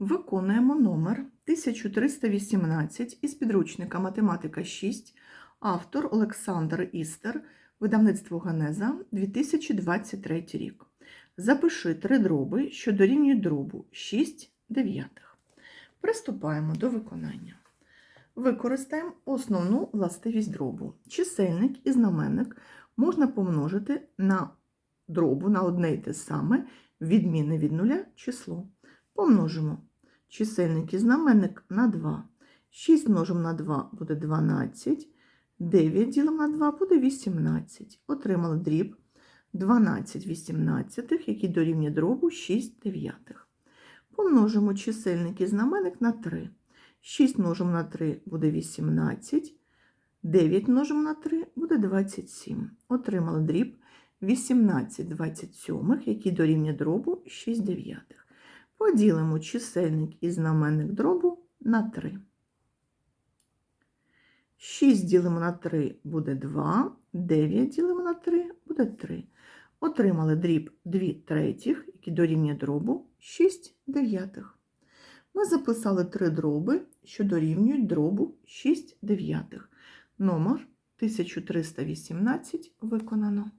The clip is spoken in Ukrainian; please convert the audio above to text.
Виконуємо номер 1318 із підручника Математика 6, автор Олександр Істер, видавництво Генеза, 2023 рік. Запиши три дроби, що дорівнюють дробу 6 дев'ятих. Приступаємо до виконання. Використаємо основну властивість дробу. Чисельник і знаменник можна помножити на дробу на одне й те саме, відмінне від нуля число. Помножимо чисельник і знаменник на 2. 6 множимо на 2 буде 12, 9 ділимо на 2 буде 18. Отримали дріб 12 18, який дорівнює дробу 6 дев'ятих. Помножимо чисельник і знаменник на 3. 6 множимо на 3 буде 18, 9 множимо на 3 буде 27. Отримали дріб 18 27, який дорівнює дробу 6 дев'ятих. Поділимо чисельник і знаменник дробу на 3. 6 ділимо на 3 буде 2, 9 ділимо на 3 буде 3. Отримали дріб 2 третіх, який дорівнює дробу 6 дев'ятих. Ми записали три дроби, що дорівнюють дробу 6 дев'ятих. Номер 1318 виконано.